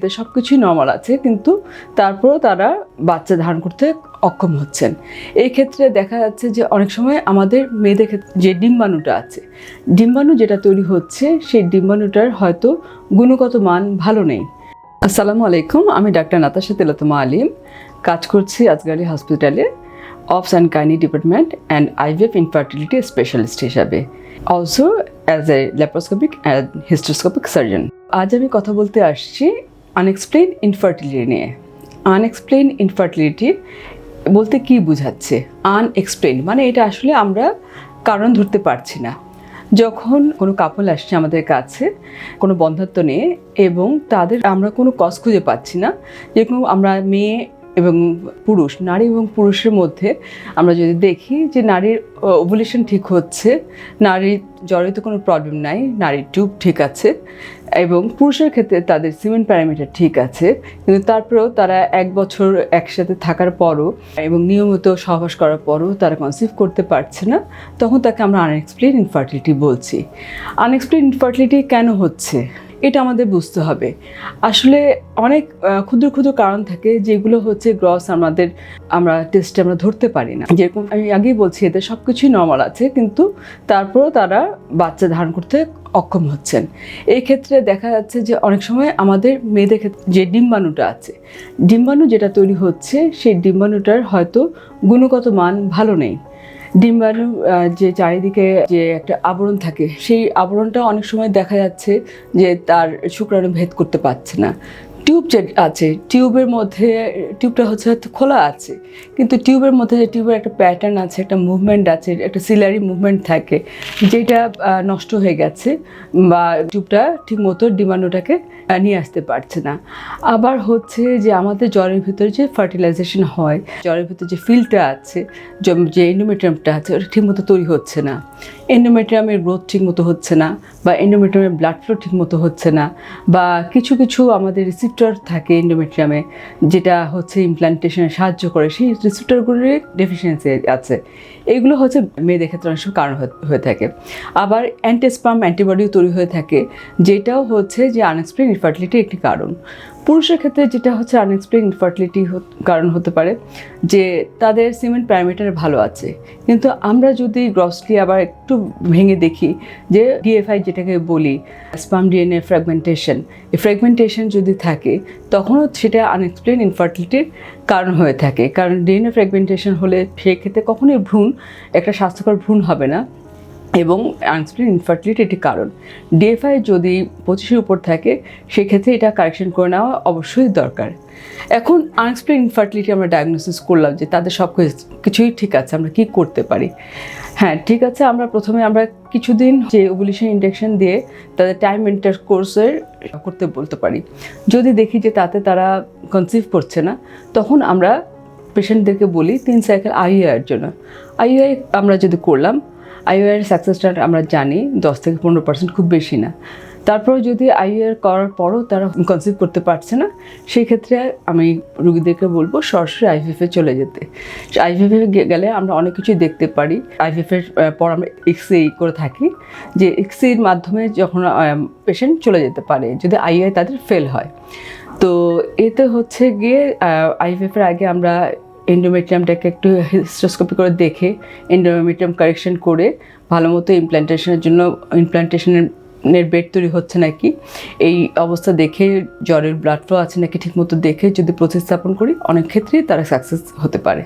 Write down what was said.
এদের সব কিছুই নর্মাল আছে, কিন্তু তারপরও তারা বাচ্চা ধারণ করতে অক্ষম হচ্ছেন। এই ক্ষেত্রে দেখা যাচ্ছে যে অনেক সময় আমাদের মেয়েদের ক্ষেত্রে যে ডিম্বাণুটা আছে, ডিম্বাণু যেটা তৈরি হচ্ছে, সেই ডিম্বাণুটার হয়তো গুণগত মান ভালো নেই। আসসালামু আলাইকুম, আমি ডাক্তার নাতাশা তেলাতমা আলিম, কাজ করছি আজগারি হসপিটালে obs and gynae department and IVF infertility specialist হিসাবে। Also as a laparoscopic and hysteroscopic surgeon আজ আমি কথা বলতে আসছি আনএক্সপ্লেন ইনফার্টিলিটি নিয়ে। আনএক্সপ্লেন ইনফার্টিলিটি বলতে কি বোঝাচ্ছে? আনএক্সপ্লেন মানে এটা আসলে আমরা কারণ ধরতে পারছি না। যখন কোনো কাপল আসছে আমাদের কাছে, কোনো বন্ধাত্ব নিয়ে, এবং তাদের আমরা কোনো কজ খুঁজে পাচ্ছি না। যেরকম আমরা মেয়ে এবং পুরুষ, নারী এবং পুরুষের মধ্যে আমরা যদি দেখি যে নারীর ওভুলেশন ঠিক হচ্ছে, নারীর জড়িত কোনো প্রবলেম নাই, নারীর টিউব ঠিক আছে, এবং পুরুষের ক্ষেত্রে তাদের সিমেন্ট প্যারামিটার ঠিক আছে, কিন্তু তারপরেও তারা এক বছর একসাথে থাকার পরও এবং নিয়মিত সহবাস করার পরও তারা কনসিভ করতে পারছে না, তখন তাকে আমরা আনএক্সপ্লেন ইনফার্টিলিটি বলছি। আনএক্সপ্লেন ইনফার্টিলিটি কেন হচ্ছে? এটা আমাদের বুঝতে হবে। আসলে অনেক ক্ষুদ্র ক্ষুদ্র কারণ থাকে যেগুলো হচ্ছে গ্রস আমাদের, আমরা টেস্টে আমরা ধরতে পারি না। যেরকম আমি আগেই বলছি এদের সব কিছুই নর্মাল আছে, কিন্তু তারপরেও তারা বাচ্চা ধারণ করতে অক্ষম হচ্ছেন। এই ক্ষেত্রে দেখা যাচ্ছে যে অনেক সময় আমাদের মেয়েদের ক্ষেত্রে যে ডিম্বাণুটা আছে, ডিম্বাণু যেটা তৈরি হচ্ছে, সেই ডিম্বাণুটার হয়তো গুণগত মান ভালো নেই। ডিম্বাণু যে চারিদিকে যে একটা আবরণ থাকে, সেই আবরণটা অনেক সময় দেখা যাচ্ছে যে তার শুক্রাণু ভেদ করতে পারছে না। টিউব যে আছে, টিউবের মধ্যে, টিউবটা হচ্ছে হয়তো খোলা আছে, কিন্তু টিউবের মধ্যে যে টিউবের একটা প্যাটার্ন আছে, একটা মুভমেন্ট আছে, একটা সিলারি মুভমেন্ট থাকে, যেটা নষ্ট হয়ে গেছে বা টিউবটা ঠিকমতো ডিমান্ডটাকে নিয়ে আসতে পারছে না। আবার হচ্ছে যে আমাদের জলের ভিতরে যে ফার্টিলাইজেশন হয় জলের ভিতরে যে ফিল্ডটা আছে, যে- যে আছে, ওটা ঠিকমতো তৈরি হচ্ছে না। এন্ডোমেট্রিয়ামের গ্রোথ ঠিকমতো হচ্ছে না বা এন্ডোমেট্রিয়ামের ব্লাড ফ্লো ঠিকমতো হচ্ছে না বা কিছু কিছু আমাদের রিসিপ্টর থাকে এন্ডোমেট্রিয়ামে যেটা হচ্ছে ইমপ্লান্টেশনে সাহায্য করে। সেই রিসিপ্টরগুলির ডেফিসিয়েন্সি আছে। এইগুলো হচ্ছে মেয়েদের ক্ষেত্রে অনেক সময় কারণ হয়ে- হয়ে থাকে। আবার অ্যান্টিস্পাম অ্যান্টিবডিও তৈরি হয়ে থাকে, যেটাও হচ্ছে যে আনএক্সপ্লেন ইনফার্টিলিটির একটি কারণ। পুরুষের ক্ষেত্রে যেটা হচ্ছে আনএক্সপ্লেন ইনফার্টিলিটি কারণ হতে পারে যে তাদের সিমেন্ট প্যারামিটার ভালো আছে। কিন্তু আমরা যদি গ্রসলি আবার একটু ভেঙে দেখি যে ডিএফআই যেটাকে বলি স্পাম ডিএনএ ফ্র্যাগমেন্টেশন এই ফ্র্যাগমেন্টেশন যদি থাকে, তখনও সেটা আনএক্সপ্লেন ইনফার্টিলিটির কারণ হয়ে থাকে। কারণ ডিএনএ ফ্র্যাগমেন্টেশন হলে সেক্ষেত্রে কখনোই ভ্রূণ, একটা স্বাস্থ্যকর ভ্রূণ হবে না এবং আনএক্সপ্লেন ইনফার্টিলিটি একটি কারণ। ডিএফআই যদি পঁচিশের উপর থাকে, সেক্ষেত্রে এটা কারেকশন করে নেওয়া অবশ্যই দরকার। এখন আনএক্সপ্লেন ইনফার্টিলিটি আমরা ডায়াগনোসিস করলাম যে তাদের সব কিছু- কিছুই ঠিক আছে, আমরা কি করতে পারি? হ্যাঁ ঠিক আছে, আমরা প্রথমে আমরা কিছুদিন যে ওভুলিশন ইন্ডাকশান দিয়ে তাদের টাইম ইন্টার কোর্সের করতে বলতে পারি। যদি দেখি যে তাতে তারা কনসিভ করছে না, তখন আমরা পেশেন্টদেরকে বলি তিন সাইকেল আইইআইয়ের জন্য। আইইআই আমরা যদি করলাম আইওআইয়ের সাকসেস রেট আমরা জানি দশ থেকে পনেরো পার্সেন্ট খুব বেশি না। তারপর যদি আইইআর করার পরও তারা কনসিভ করতে পারছে না সেই ক্ষেত্রে আমি রুগীদেরকে বলব সরাসরি আইভিএফে চলে যেতে। আইভিএফে গেলে আমরা অনেক কিছুই দেখতে পারি। আইভিএফের পর আমরা এক্সরে করে থাকি, যে এক্সরের মাধ্যমে যখন পেশেন্ট চলে যেতে পারে, যদি আইআই তাদের ফেল হয়। তো এতে হচ্ছে গিয়ে আইভিএফের আগে আমরা এন্ডোমেট্রিয়ামটাকে একটু হিস্টোস্কোপি করে দেখে এন্ডোমেট্রিয়াম কারেকশন করে, ভালো মতো ইমপ্ল্যান্টেশনের জন্য ইমপ্ল্যান্টেশনের এর বেড তৈরি হচ্ছে নাকি? এই অবস্থা দেখে জ্বরের ব্লাড ফ্লো আছে নাকি ঠিকমতো দেখে যদি প্রতিস্থাপন করি, অনেক ক্ষেত্রেই তারা সাকসেস হতে পারে।